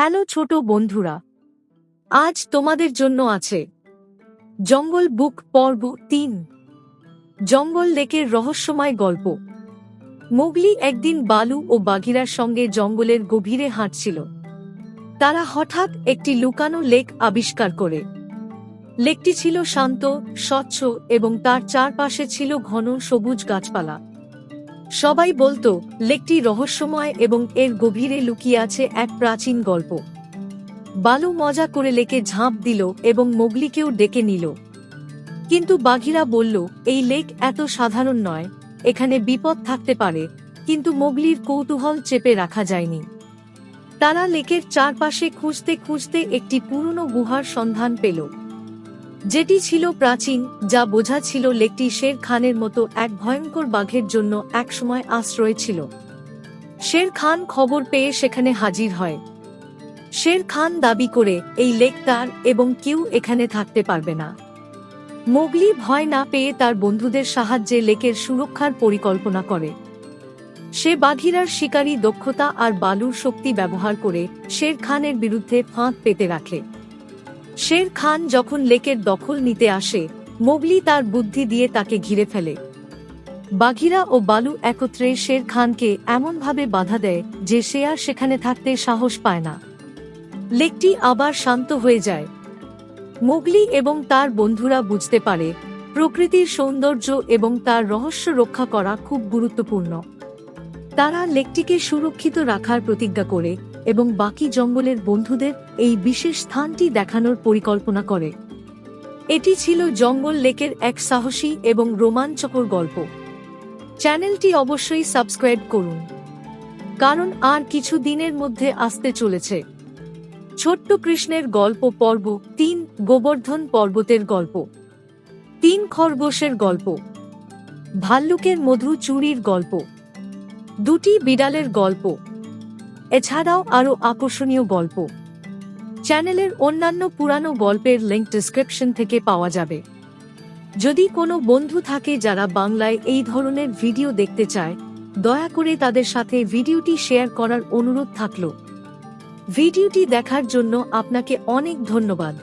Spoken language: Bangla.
হ্যালো ছোট বন্ধুরা, আজ তোমাদের জন্য আছে জঙ্গল বুক পর্ব তিন। জঙ্গল লেকের রহস্যময় গল্প। মোগলি একদিন বালু ও বাঘিরার সঙ্গে জঙ্গলের গভীরে হাঁটছিল। তারা হঠাৎ একটি লুকানো লেক আবিষ্কার করে। লেকটি ছিল শান্ত, স্বচ্ছ এবং তার চারপাশে ছিল ঘন সবুজ গাছপালা। সবাই বলতো, লেকটি রহস্যময় এবং এর গভীরে লুকিয়ে আছে এক প্রাচীন গল্প। বালু মজা করে লেকে ঝাঁপ দিল এবং মোগলিকেও ডেকে নিল। কিন্তু বাঘিরা বলল, এই লেক এত সাধারণ নয়, এখানে বিপদ থাকতে পারে, কিন্তু মোগলির কৌতূহল চেপে রাখা যায়নি। তারা লেকের চারপাশে খুঁজতে খুঁজতে একটি পুরনো গুহার সন্ধান পেল। যেটি ছিল প্রাচীন, যা বোঝা ছিল লেকটি শের খানের মতো এক ভয়ঙ্কর বাঘের জন্য একসময় আশ্রয় ছিল। শের খান খবর পেয়ে সেখানে হাজির হয়। শের খান দাবি করে, এই লেক তার এবং কেউ এখানে থাকতে পারবে না। মোগলি ভয় না পেয়ে তার বন্ধুদের সাহায্যে লেকের সুরক্ষার পরিকল্পনা করে। সে বাঘিরার শিকারী দক্ষতা আর বালুর শক্তি ব্যবহার করে শের খানের বিরুদ্ধে ফাঁদ পেতে রাখে। শের খান যখন লেকের দখল নিতে আসে, মোগলি তার বুদ্ধি দিয়ে তাকে ঘিরে ফেলে। বাঘিরা ও বালু একত্রে শের খানকে এমনভাবে বাধা দেয় যে সে আর সেখানে থাকতে সাহস পায় না। লেকটি আবার শান্ত হয়ে যায়। মোগলি এবং তার বন্ধুরা বুঝতে পারে, প্রকৃতির সৌন্দর্য এবং তার রহস্য রক্ষা করা খুব গুরুত্বপূর্ণ। তারা লেকটিকে সুরক্ষিত রাখার প্রতিজ্ঞা করে এবং বাকি জঙ্গলের বন্ধুদের এই বিশেষ স্থানটি দেখানোর পরিকল্পনা করে। এটি ছিল জঙ্গল লেকের এক সাহসী এবং রোমাঞ্চকর গল্প। চ্যানেলটি অবশ্যই সাবস্ক্রাইব করুন। কারণ আর কিছু দিনের মধ্যে আসতে চলেছে। ছোট্ট কৃষ্ণের গল্প পর্ব তিন গোবর্ধন পর্বতের গল্প। তিন খরগোশের গল্প। ভাল্লুকের মধু চুরির গল্প। দুটি বিড়ালের গল্প। এছাড়াও আরও আকর্ষণীয় গল্প। চ্যানেলের অন্যান্য পুরানো গল্পের লিঙ্ক ডিসক্রিপশন থেকে পাওয়া যাবে। যদি কোনো বন্ধু থাকে যারা বাংলায় এই ধরনের ভিডিও দেখতে চায়, দয়া করে তাদের সাথে ভিডিওটি শেয়ার করার অনুরোধ থাকল। ভিডিওটি দেখার জন্য আপনাকে অনেক ধন্যবাদ।